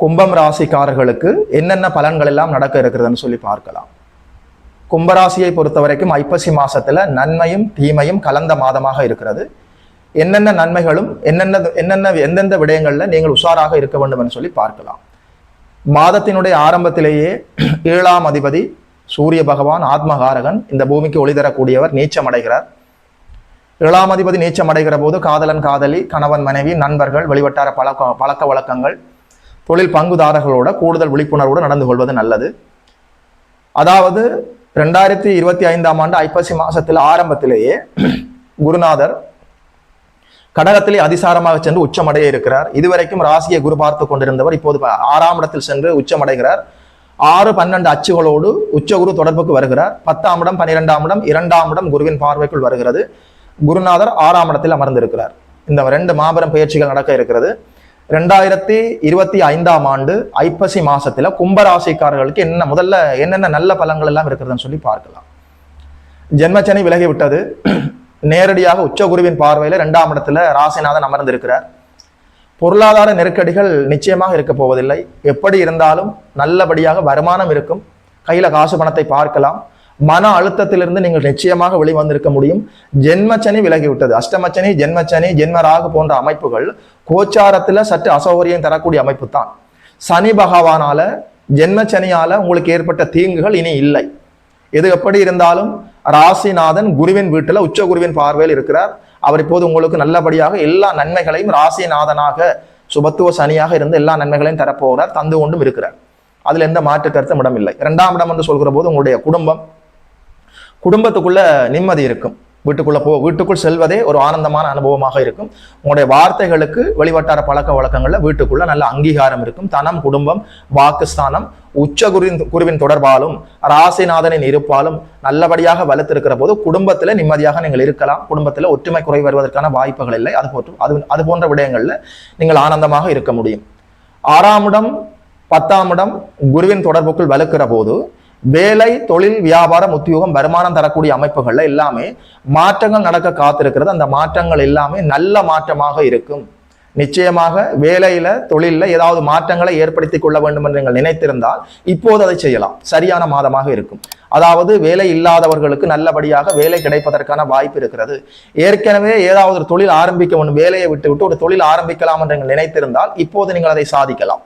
கும்பம் ராசிக்காரர்களுக்கு என்னென்ன பலன்கள் எல்லாம் நடக்க இருக்கிறதுன்னு சொல்லி பார்க்கலாம். கும்பராசியை பொறுத்த வரைக்கும் ஐப்பசி மாசத்துல நன்மையும் தீமையும் கலந்த மாதமாக இருக்கிறது. என்னென்ன நன்மைகளும் என்னென்ன என்னென்ன எந்தெந்த விடயங்கள்ல நீங்கள் உஷாராக இருக்க வேண்டும் என்று சொல்லி பார்க்கலாம். மாதத்தினுடைய ஆரம்பத்திலேயே ஏழாம் அதிபதி சூரிய பகவான் ஆத்மகாரகன் இந்த பூமிக்கு ஒளி தரக்கூடியவர் நீச்சம் அடைகிறார். ஏழாம் அதிபதி நீச்சம் அடைகிற போது காதலன் காதலி கணவன் மனைவி நண்பர்கள் வெளிவட்டார பழக்க பழக்க வழக்கங்கள் தொழில் பங்குதாரர்களோட கூடுதல் விழிப்புணர்வோடு நடந்து கொள்வது நல்லது. அதாவது ரெண்டாயிரத்தி இருபத்தி ஐந்தாம் ஆண்டு ஐப்பசி மாசத்தில் ஆரம்பத்திலேயே குருநாதர் கடகத்திலே அதிசாரமாக சென்று உச்சமடைய இருக்கிறார். இதுவரைக்கும் ராசியை குரு பார்த்து கொண்டிருந்தவர் இப்போது ஆறாம் இடத்தில் சென்று உச்சமடைகிறார். ஆறு பன்னெண்டு அச்சுகளோடு உச்சகுரு தொடர்புக்கு வருகிறார். பத்தாம் இடம் பன்னிரெண்டாம் இடம் இரண்டாம் இடம் குருவின் பார்வைக்குள் வருகிறது. குருநாதர் ஆறாம் இடத்தில் அமர்ந்திருக்கிறார். இந்த ரெண்டு மாபெரும் பயிற்சிகள் நடக்க இருக்கிறது. ரெண்டாயிரத்தி இருபத்தி ஐந்தாம் ஆண்டு ஐப்பசி மாசத்துல கும்பராசிக்காரர்களுக்கு என்ன முதல்ல என்னென்ன நல்ல பலங்கள் எல்லாம் இருக்கிறதுன்னு சொல்லி பார்க்கலாம். ஜென்மச்சனி விலகி விட்டது. நேரடியாக உச்சகுருவின் பார்வையில இரண்டாம் இடத்துல ராசிநாதன் அமர்ந்திருக்கிறார். பொருளாதார நெருக்கடிகள் நிச்சயமாக இருக்க போவதில்லை. எப்படி இருந்தாலும் நல்லபடியாக வருமானம் இருக்கும். கையில காசு பணத்தை பார்க்கலாம். மன அழுத்தத்திலிருந்து நீங்கள் நிச்சயமாக வெளிவந்திருக்க முடியும். ஜென்மச்சனி விலகிவிட்டது. அஷ்டமச்சனி ஜென்மச்சனி ஜென்மராகு போன்ற அமைப்புகள் கோச்சாரத்தில் சற்று அசௌகரியம் தரக்கூடிய அமைப்பு தான் சனி பகவானால ஜென்மச்சனியால உங்களுக்கு ஏற்பட்ட தீங்குகள் இனி இல்லை. எது எப்படி இருந்தாலும் ராசிநாதன் குருவின் வீட்டில் உச்ச குருவின் பார்வையில் இருக்கிறார். அவர் இப்போது உங்களுக்கு நல்லபடியாக எல்லா நன்மைகளையும் ராசிநாதனாக சுபத்துவ சனியாக இருந்து எல்லா நன்மைகளையும் தரப்போகிறார் தந்து கொண்டும் இருக்கிறார். அதில் எந்த மாற்று கருத்தும் இடமில்லை. இரண்டாம் இடம் என்று சொல்கிற போது உங்களுடைய குடும்பம் குடும்பத்துக்குள்ள நிம்மதி இருக்கும். வீட்டுக்குள்ள போ வீட்டுக்குள் செல்வதே ஒரு ஆனந்தமான அனுபவமாக இருக்கும். உங்களுடைய வார்த்தைகளுக்கு வெளிவட்டார பழக்க வழக்கங்களில் வீட்டுக்குள்ள நல்ல அங்கீகாரம் இருக்கும். தனம் குடும்பம் வாக்குஸ்தானம் உச்ச குருவின் குருவின் தொடர்பாலும் ராசிநாதனின் இருப்பாலும் நல்லபடியாக வலுத்திருக்கிற போது குடும்பத்தில் நிம்மதியாக நீங்கள் இருக்கலாம். குடும்பத்தில் ஒற்றுமை குறை வருவதற்கான வாய்ப்புகள் இல்லை. அது போன்று அது அது போன்ற விடயங்களில் நீங்கள் ஆனந்தமாக இருக்க முடியும். ஆறாம் இடம் பத்தாம் இடம் குருவின் தொடர்புக்குள் வலுக்கிற போது வேலை தொழில் வியாபாரம் உத்தியோகம் வருமானம் தரக்கூடிய அமைப்புகள்ல எல்லாமே மாற்றங்கள் நடக்க காத்திருக்கிறது. அந்த மாற்றங்கள் எல்லாமே நல்ல மாற்றமாக இருக்கும். நிச்சயமாக வேலையில தொழில ஏதாவது மாற்றங்களை ஏற்படுத்திக் கொள்ள வேண்டும் என்று நீங்கள் நினைத்திருந்தால் இப்போது அதை செய்யலாம். சரியான மாதமாக இருக்கும். அதாவது வேலை இல்லாதவர்களுக்கு நல்லபடியாக வேலை கிடைப்பதற்கான வாய்ப்பு இருக்கிறது. ஏற்கனவே ஏதாவது ஒரு தொழில் ஆரம்பிக்க வேண்டும் வேலையை விட்டு விட்டு ஒரு தொழில் ஆரம்பிக்கலாம் என்று நீங்கள் நினைத்திருந்தால் இப்போது நீங்கள் அதை சாதிக்கலாம்.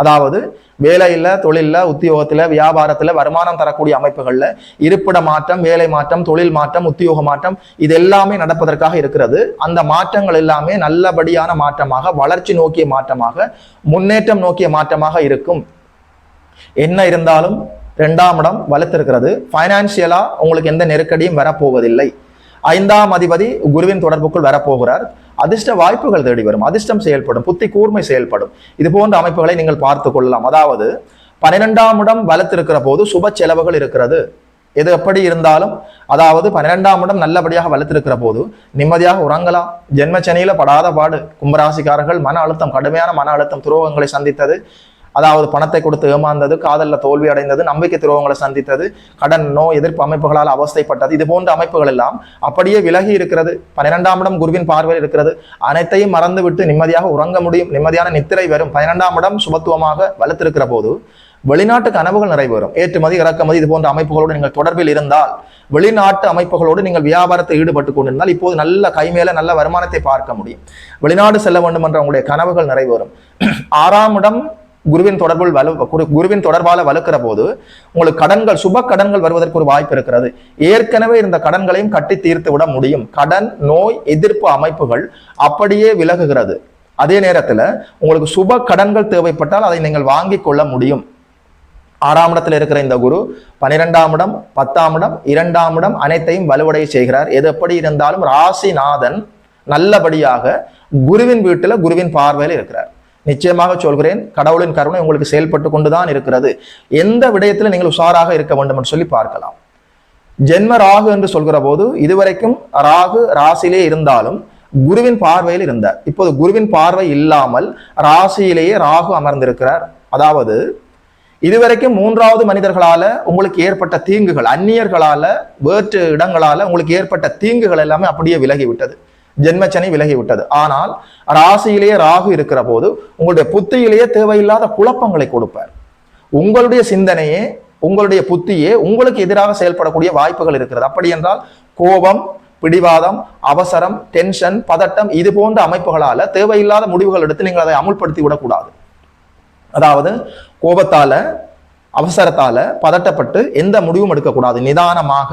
அதாவது வேலையில் தொழிலில் உத்தியோகத்தில் வியாபாரத்தில் வருமானம் தரக்கூடிய அமைப்புகளில் இருப்பிட மாற்றம் வேலை மாற்றம் தொழில் மாற்றம் உத்தியோக மாற்றம் இது எல்லாமே நடப்பதற்காக இருக்கிறது. அந்த மாற்றங்கள் எல்லாமே நல்லபடியான மாற்றமாக வளர்ச்சி நோக்கிய மாற்றமாக முன்னேற்றம் நோக்கிய மாற்றமாக இருக்கும். என்ன இருந்தாலும் ரெண்டாம் இடம் வலுத்திருக்கிறது. ஃபைனான்சியலாக உங்களுக்கு எந்த நெருக்கடியும் வரப்போவதில்லை. ஐந்தாம் அதிபதி குருவின் தொடர்புக்குள் வரப்போகிறார். அதிர்ஷ்ட வாய்ப்புகள் தேடி வரும். அதிர்ஷ்டம் செயல்படும் புத்தி கூர்மை செயல்படும். இது போன்ற அமைப்புகளை நீங்கள் பார்த்து கொள்ளலாம். அதாவது பன்னிரெண்டாம் இடம் வலுத்திருக்கிற போது சுப செலவுகள் இருக்கிறது. எது எப்படி இருந்தாலும் அதாவது பன்னிரெண்டாம் இடம் நல்லபடியாக வலுத்திருக்கிற போது நிம்மதியாக உறங்கலாம். ஜென்மச்சனியில படாத பாடு. கும்பராசிக்காரர்கள் மன அழுத்தம் கடுமையான மன அழுத்தம் துரோகங்களை சந்தித்தது. அதாவது பணத்தை கொடுத்து ஏமாந்தது காதலில் தோல்வி அடைந்தது நம்பிக்கை துரோகங்களை சந்தித்தது கடன் நோய் எதிர்ப்பு அமைப்புகளால் அவஸ்தைப்பட்டது. இது போன்ற அமைப்புகள் எல்லாம் அப்படியே விலகி இருக்கிறது. பன்னிரெண்டாம் இடம் குருவின் பார்வையில் இருக்கிறது. அனைத்தையும் மறந்துவிட்டு நிம்மதியாக உறங்க முடியும். நிம்மதியான நித்திரை வரும். பன்னிரெண்டாம் இடம் சுபத்துவமாக வலுத்திருக்கிற போது வெளிநாட்டு கனவுகள் நிறைவேறும். ஏற்றுமதி இறக்குமதி இது போன்ற அமைப்புகளோடு நீங்கள் தொடர்பில் இருந்தால் வெளிநாட்டு அமைப்புகளோடு நீங்கள் வியாபாரத்தில் ஈடுபட்டு கொண்டிருந்தால் இப்போது நல்ல கைமேல நல்ல வருமானத்தை பார்க்க முடியும். வெளிநாடு செல்ல வேண்டும் என்ற உங்களுடைய கனவுகள் நிறைவேறும். ஆறாம் இடம் குருவின் தொடர்பில் வலு குருவின் தொடர்பால வலுக்கிற போது உங்களுக்கு கடன்கள் சுப கடன்கள் வருவதற்கு ஒரு வாய்ப்பு இருக்கிறது. ஏற்கனவே இருந்த கடன்களையும் கட்டி தீர்த்து விட முடியும். கடன் நோய் எதிர்ப்பு அமைப்புகள் அப்படியே விலகுகிறது. அதே நேரத்தில் உங்களுக்கு சுப கடன்கள் தேவைப்பட்டால் அதை நீங்கள் வாங்கிக் கொள்ள முடியும். ஆறாம் இடத்துல இருக்கிற இந்த குரு பனிரெண்டாம் இடம் பத்தாம் இடம் இரண்டாம் இடம் அனைத்தையும் வலுவடைய செய்கிறார். எது எப்படி இருந்தாலும் ராசிநாதன் நல்லபடியாக குருவின் வீட்டில் குருவின் பார்வையில் இருக்கிறார். நிச்சயமாக சொல்கிறேன் கடவுளின் கருணை உங்களுக்கு செயல்பட்டு கொண்டுதான் இருக்கிறது. எந்த விடயத்தில் நீங்கள் உஷாராக இருக்க வேண்டும் என்று சொல்லி பார்க்கலாம். ஜென்ம ராகு என்று சொல்கிற போது இதுவரைக்கும் ராகு ராசியிலே இருந்தாலும் குருவின் பார்வையில் இருந்தார். இப்போது குருவின் பார்வை இல்லாமல் ராசியிலேயே ராகு அமர்ந்திருக்கிறார். அதாவது இதுவரைக்கும் மூன்றாவது மனிதர்களால உங்களுக்கு ஏற்பட்ட தீங்குகள் அந்நியர்களால வேற்று இடங்களால உங்களுக்கு ஏற்பட்ட தீங்குகள் எல்லாமே அப்படியே விலகி விட்டது ஜென்மச்சனி விலகி விட்டது ஆனால் ராசியிலேயே ராகு இருக்கிற போது உங்களுடைய புத்தியிலேயே தேவையில்லாத குழப்பங்களை கொடுப்பார். உங்களுடைய சிந்தனையே உங்களுடைய புத்தியே உங்களுக்கு எதிராக செயல்படக்கூடிய வாய்ப்புகள் இருக்கிறது. அப்படி என்றால் கோபம் பிடிவாதம் அவசரம் டென்ஷன் பதட்டம் இது போன்ற அமைப்புகளால தேவையில்லாத முடிவுகள் எடுத்து நீங்கள் அதை அமுல்படுத்தி விடக்கூடாது. அதாவது கோபத்தால அவசரத்தால பதட்டப்பட்டு எந்த முடிவும் எடுக்கக்கூடாது. நிதானமாக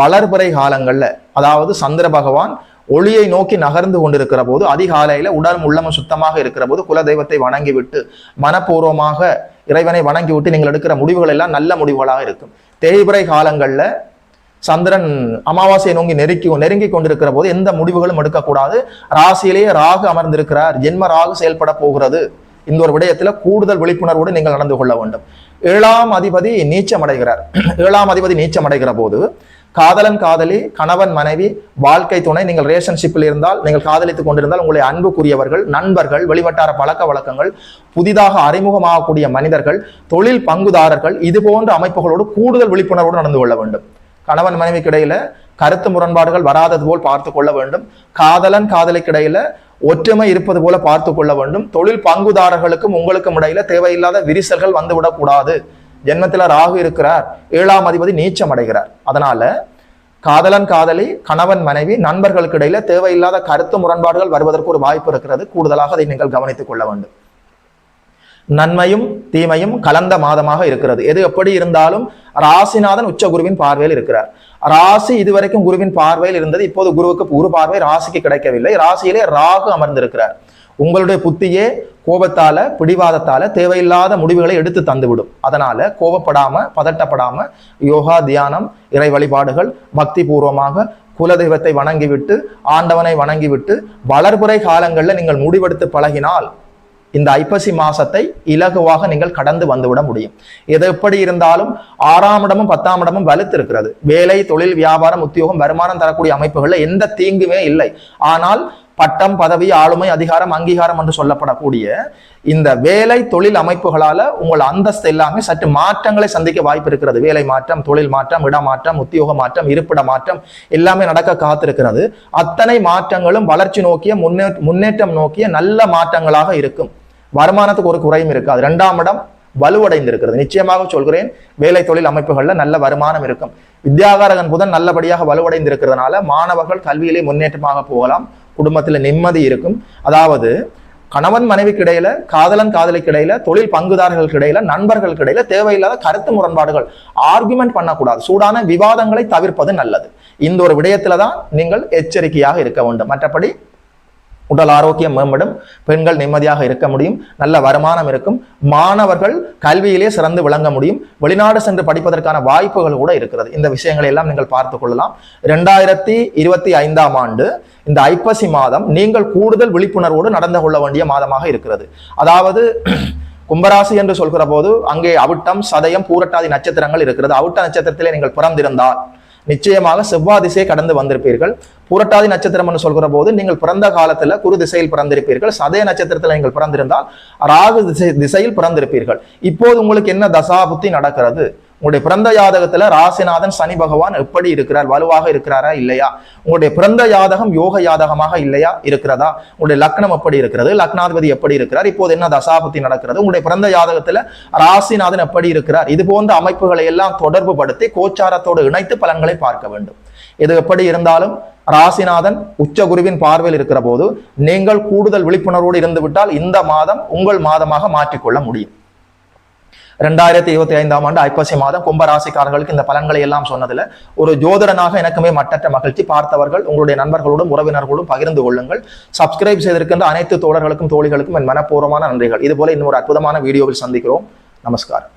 வளர்பிறை காலங்கள்ல அதாவது சந்திர பகவான் ஒளியை நோக்கி நகர்ந்து கொண்டிருக்கிற போது அதிகாலையில உடல் உள்ளமும் சுத்தமாக இருக்கிற போது குலதெய்வத்தை வணங்கிவிட்டு மனப்பூர்வமாக இறைவனை வணங்கிவிட்டு நீங்கள் எடுக்கிற முடிவுகள் எல்லாம் நல்ல முடிவுகளாக இருக்கும். தேய்பிறை காலங்களில் சந்திரன் அமாவாசையை நோக்கி நெருக்கி நெருங்கி கொண்டிருக்கிற போது எந்த முடிவுகளும் எடுக்கக்கூடாது. ராசியிலேயே ராகு அமர்ந்திருக்கிறார். ஜென்ம ராகு செயல்பட போகிறது. இந்த ஒரு விடயத்தில் கூடுதல் விழிப்புணர்வோடு நீங்கள் நடந்து கொள்ள வேண்டும். ஏழாம் அதிபதி நீச்சம் அடைகிறார் ஏழாம் அதிபதி நீச்சம் அடைகிற போது காதலன் காதலி கணவன் மனைவி வாழ்க்கை துணை நீங்கள் ரிலேஷன்ஷிப்பில் இருந்தால் நீங்கள் காதலித்துக் கொண்டிருந்தால் உங்களை அன்புக்குரியவர்கள் நண்பர்கள் வெளிவட்டார பழக்க வழக்கங்கள் புதிதாக அறிமுகமாகக்கூடிய மனிதர்கள் தொழில் பங்குதாரர்கள் இது போன்ற அமைப்புகளோடு கூடுதல் விழிப்புணர்வோடு நடந்து கொள்ள வேண்டும். கணவன் மனைவிக்கு இடையில கருத்து முரண்பாடுகள் வராதது போல் பார்த்து கொள்ள வேண்டும். காதலன் காதலிக்கு இடையில ஒற்றுமை இருப்பது போல பார்த்து கொள்ள வேண்டும். தொழில் பங்குதாரர்களுக்கும் உங்களுக்கும் இடையில தேவையில்லாத விரிசல்கள் வந்துவிடக்கூடாது ஜென்மத்துல ராகு இருக்கிறார் ஏழாம் அதிபதி நீச்சம் அடைகிறார். அதனால காதலன் காதலி கணவன் மனைவி நண்பர்களுக்கு இடையில தேவையில்லாத கருத்து முரண்பாடுகள் வருவதற்கு ஒரு வாய்ப்பு இருக்கிறது. கூடுதலாக அதை நீங்கள் கவனித்துக் கொள்ள வேண்டும். நன்மையும் தீமையும் கலந்த மாதமாக இருக்கிறது. எது எப்படி இருந்தாலும் ராசிநாதன் உச்ச குருவின் பார்வையில் இருக்கிறார். ராசி இதுவரைக்கும் குருவின் பார்வையில் இருந்தது. இப்போது குருவுக்கு குரு பார்வை ராசிக்கு கிடைக்கவில்லை. ராசியிலே ராகு அமர்ந்திருக்கிறார். உங்களுடைய புத்தியே கோபத்தால பிடிவாதத்தால தேவையில்லாத முடிவுகளை எடுத்து தந்துவிடும். அதனால கோபப்படாம பதட்டப்படாம யோகா தியானம் இறை வழிபாடுகள் பக்தி பூர்வமாக குலதெய்வத்தை வணங்கிவிட்டு ஆண்டவனை வணங்கிவிட்டு வளர்புறை காலங்களில் நீங்கள் முடிவெடுத்து பழகினால் இந்த ஐப்பசி மாசத்தை இலகுவாக நீங்கள் கடந்து வந்துவிட முடியும். எது எப்படி இருந்தாலும் ஆறாம் இடமும் பத்தாம் இடமும் வலுத்து இருக்கிறது வேலை தொழில் வியாபாரம் உத்தியோகம் வருமானம் தரக்கூடிய அமைப்புகளில் எந்த தீங்குமே இல்லை. ஆனால் பட்டம் பதவி ஆளுமை அதிகாரம் அங்கீகாரம் என்று சொல்லப்படக்கூடிய இந்த வேலை தொழில் அமைப்புகளால உங்கள் அந்தஸ்து எல்லாமே சற்று மாற்றங்களை சந்திக்க வாய்ப்பு இருக்கிறது. வேலை மாற்றம் தொழில் மாற்றம் இடமாற்றம் உத்தியோக மாற்றம் இருப்பிட மாற்றம் எல்லாமே நடக்க காத்திருக்கிறது. அத்தனை மாற்றங்களும் வளர்ச்சி நோக்கிய முன்னே முன்னேற்றம் நோக்கிய நல்ல மாற்றங்களாக இருக்கும். வருமானத்துக்கு ஒரு குறையும் இருக்காது. இரண்டாம் இடம் வலுவடைந்திருக்கிறது. நிச்சயமாக சொல்கிறேன் வேலை தொழில் அமைப்புகள்ல நல்ல வருமானம் இருக்கும். வித்யாகாரகன் புதன் நல்லபடியாக வலுவடைந்திருக்கிறதுனால மாணவர்கள் கல்வியிலே முன்னேற்றமாக போகலாம். குடும்பத்தில் நிம்மதி இருக்கும். அதாவது கணவன் மனைவிக்கு இடையில காதலன் காதலிக்கு இடையில தொழில் பங்குதாரர்களுக்கு இடையில நண்பர்களுக்கு இடையில தேவையில்லாத கருத்து முரண்பாடுகள் ஆர்குமெண்ட் பண்ணக்கூடாது. சூடான விவாதங்களை தவிர்ப்பது நல்லது. இந்த ஒரு விடயத்துல தான் நீங்கள் எச்சரிக்கையாக இருக்க வேண்டும். மற்றபடி உடல் ஆரோக்கியம் மேம்படும் பெண்கள் நிம்மதியாக இருக்க முடியும் நல்ல வருமானம் இருக்கும் மாணவர்கள் கல்வியிலே சிறந்து விளங்க முடியும் வெளிநாடு சென்று படிப்பதற்கான வாய்ப்புகள் கூட இருக்கிறது. இந்த விஷயங்களை எல்லாம் நீங்கள் பார்த்து கொள்ளலாம். இரண்டாயிரத்தி இருபத்தி ஐந்தாம் ஆண்டு இந்த ஐப்பசி மாதம் நீங்கள் கூடுதல் விழிப்புணர்வோடு நடந்து கொள்ள வேண்டிய மாதமாக இருக்கிறது. அதாவது கும்பராசி என்று சொல்கிற போது அங்கே அவிட்டம் சதயம் பூரட்டாதி நட்சத்திரங்கள் இருக்கிறது. அவிட்ட நட்சத்திரத்திலே நீங்கள் பிறந்திருந்தால் நிச்சயமாக செவ்வாய் திசையை கடந்து வந்திருப்பீர்கள். புரட்டாதி நட்சத்திரம்னு சொல்கிற போது நீங்கள் பிறந்த காலத்துல குரு திசையில் பிறந்திருப்பீர்கள். சதய நட்சத்திரத்தில் நீங்கள் பிறந்திருந்தால் ராகு திசை திசையில் பிறந்திருப்பீர்கள். இப்போது உங்களுக்கு என்ன தசாபுத்தி நடக்கிறது? உங்களுடைய பிறந்த ஜாதகத்துல ராசிநாதன் சனி பகவான் எப்படி இருக்கிறார் வலுவாக இருக்கிறாரா இல்லையா? உங்களுடைய பிறந்த ஜாதகம் யோக ஜாதகமாக இல்லையா இருக்கிறதா? உங்களுடைய லக்னம் எப்படி இருக்கிறது? லக்னாதிபதி எப்படி இருக்கிறார்? இப்போது என்ன தசாபதி நடக்கிறது? உங்களுடைய பிறந்த ஜாதகத்துல ராசிநாதன் எப்படி இருக்கிறார்? இது போன்ற அமைப்புகளை எல்லாம் தொடர்பு படுத்தி கோச்சாரத்தோடு இணைத்து பலன்களை பார்க்க வேண்டும். இது எப்படி இருந்தாலும் ராசிநாதன் உச்ச குருவின் பார்வையில் இருக்கிற போது நீங்கள் கூடுதல் விழிப்புணர்வோடு இருந்துவிட்டால் இந்த மாதம் உங்கள் மாதமாக மாற்றிக்கொள்ள முடியும். ரெண்டாயிரத்தி இருபத்தி ஐந்தாம் ஆண்டு ஐப்பசி மாதம் கும்பராசிக்காரர்களுக்கு இந்த பலன்களை எல்லாம் சொன்னதுல ஒரு ஜோதிடனாக எனக்குமே மட்டற்ற மகிழ்ச்சி. பார்த்தவர்கள் உங்களுடைய நண்பர்களோடும் உறவினர்களோடும் பகிர்ந்து கொள்ளுங்கள். சப்ஸ்கிரைப் செய்திருக்கின்ற அனைத்து தோழர்களுக்கும் தோழிகளுக்கும் என் மனப்பூர்வமான நன்றிகள். இதுபோல இன்னொரு அற்புதமான வீடியோவில் சந்திக்கிறோம். நமஸ்காரம்.